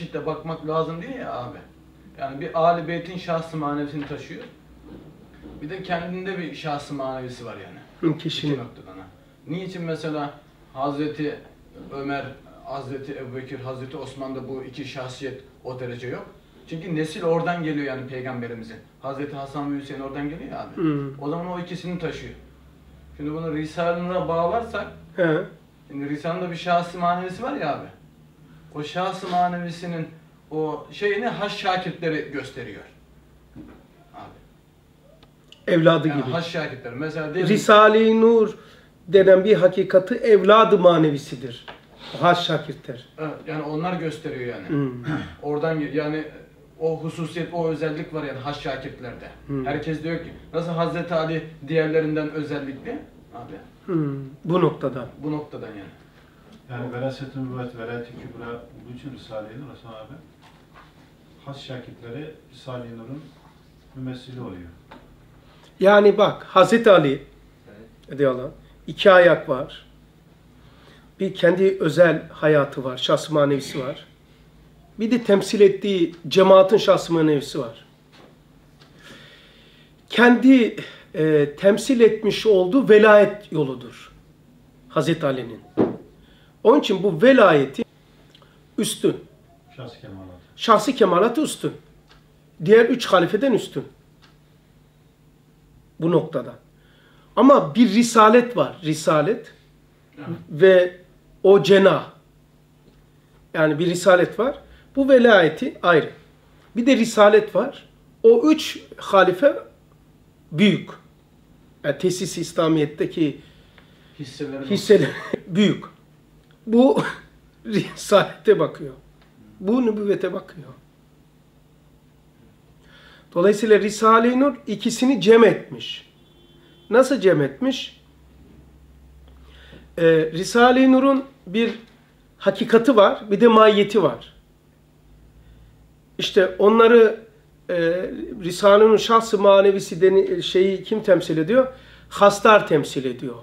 eşitle bakmak lazım değil ya abi. Yani bir Ali Beyt'in şahsı manevisini taşıyor. Bir de kendinde bir şahsı manevisi var yani. Hı, İki Kişinin. noktadan. Niçin mesela Hazreti Ömer, Hazreti Ebubekir, Hazreti Osman'da bu iki şahsiyet o derece yok? Çünkü nesil oradan geliyor yani peygamberimizin. Hazreti Hasan ve Hüseyin oradan geliyor abi. Hı. O zaman o ikisini taşıyor. Şimdi bunu Risale-i Nur'a bağlarsak, He. şimdi Risale'nin bir şahsi manevisi var ya abi. O şahsi manevisinin o şeyini haş şakirtleri gösteriyor. Abi. Evladı Yani gibi. haş şakirtleri. Mesela Risale-i Nur denen bir hakikati evladı manevisidir. Haş şakirtler. Evet, yani onlar gösteriyor yani. Hı. Oradan yani o hususiyet, o özellik var yani haş şakirtlerde. Hı. Herkes diyor ki nasıl Hazreti Ali diğerlerinden özellikli? Abi Hı. Bu noktada. bu noktadan yani. Yani veraset-i nübüvvet, velayet-i kübra olduğu için Risale-i Nur Hasan abi has şakirtleri Risale-i Nur'un mümessili oluyor. Yani bak Hazreti Ali diyorlar. iki ayak var. Bir kendi özel hayatı var, şahs manevisi var. Bir de temsil ettiği cemaatin şahs manevisi var. Kendi e, temsil etmiş olduğu velayet yoludur. Hazreti Ali'nin. Onun için bu velayeti üstün. Şahs kemalatı. Şahsi kemalatı üstün. Diğer üç halifeden üstün. Bu noktada. Ama bir risalet var. Risalet Evet. ve o cenah. Yani bir risalet var. Bu velayeti ayrı. Bir de risalet var. O üç halife büyük. Yani tesis İslamiyet'teki Hisseleri hisseler büyük. Bu risalete bakıyor. Bu nübüvvete bakıyor. Dolayısıyla Risale-i Nur ikisini cem etmiş. Nasıl cem etmiş? Ee, Risale-i Nur'un bir hakikati var, bir de mahiyeti var. İşte onları e, Risale-i Nur şahsı manevisi deni, şeyi kim temsil ediyor? Haslar temsil ediyor.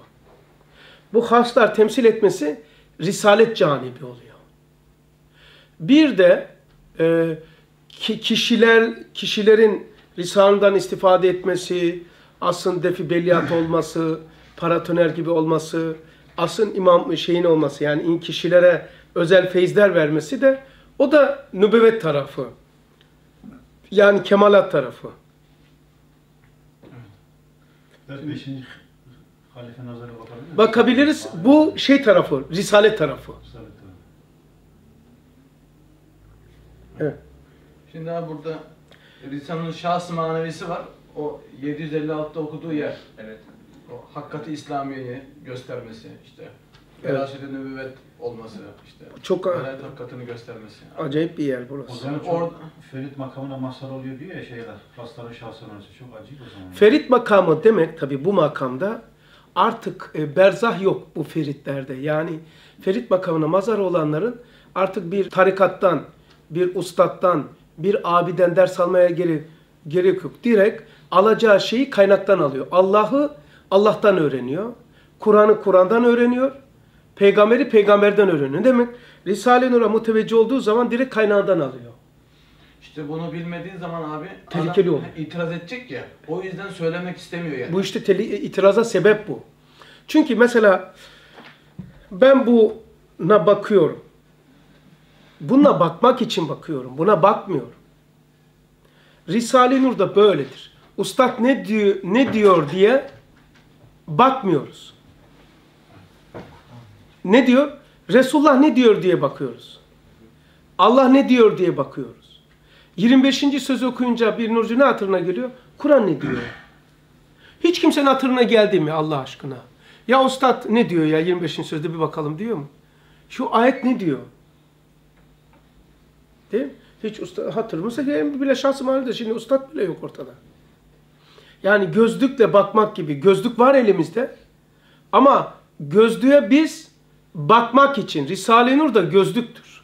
Bu haslar temsil etmesi risalet canibi oluyor. Bir de e, ki, kişiler kişilerin risaleden istifade etmesi, asın defi belliyat olması, paratoner gibi olması, asın imam şeyin olması yani in kişilere özel feyizler vermesi de o da nübüvvet tarafı. Yani kemalat tarafı. Beşinci halife bakabilir? Bakabiliriz. Bu şey tarafı, risalet tarafı. Evet. Şimdi abi burada Risale'nin şahs manevisi var. O 756'da okuduğu yer. Evet. O hakkati İslamiye'yi göstermesi işte. Evet. Veraset-i nübüvvet olması işte. Çok Velayet hakikatini göstermesi. acayip bir yer O burası. zaman Yani orada- Ferit makamına mazhar oluyor diyor ya şeyler. Hasların şahsının arası çok acayip o zaman. Ferit makamı demek tabi bu makamda artık e, berzah yok bu feritlerde. Yani ferit makamına mazhar olanların artık bir tarikattan, bir ustattan, bir abiden ders almaya gerek, gerek yok. Direkt alacağı şeyi kaynaktan alıyor. Allah'ı Allah'tan öğreniyor. Kur'an'ı Kur'an'dan öğreniyor. Peygamberi peygamberden öğreniyor. Demek Risale-i Nur'a muteveccih olduğu zaman direkt kaynağından alıyor. İşte bunu bilmediğin zaman abi Tehlikeli olur. itiraz edecek ya. O yüzden söylemek istemiyor yani. Bu işte teli- itiraza sebep bu. Çünkü mesela ben buna bakıyorum. Buna bakmak için bakıyorum. Buna bakmıyorum. Risale-i Nur da böyledir. Ustad ne diyor, ne diyor diye bakmıyoruz. Ne diyor? Resulullah ne diyor diye bakıyoruz. Allah ne diyor diye bakıyoruz. 25. sözü okuyunca bir nurcu ne hatırına geliyor? Kur'an ne diyor? Hiç kimsenin hatırına geldi mi Allah aşkına? Ya ustad ne diyor ya 25. sözde bir bakalım diyor mu? Şu ayet ne diyor? Değil mi? Hiç usta hatırımızda gelen bile şahsı manada şimdi ustad bile yok ortada. Yani gözlükle bakmak gibi. Gözlük var elimizde. Ama gözlüğe biz bakmak için Risale-i Nur da gözlüktür.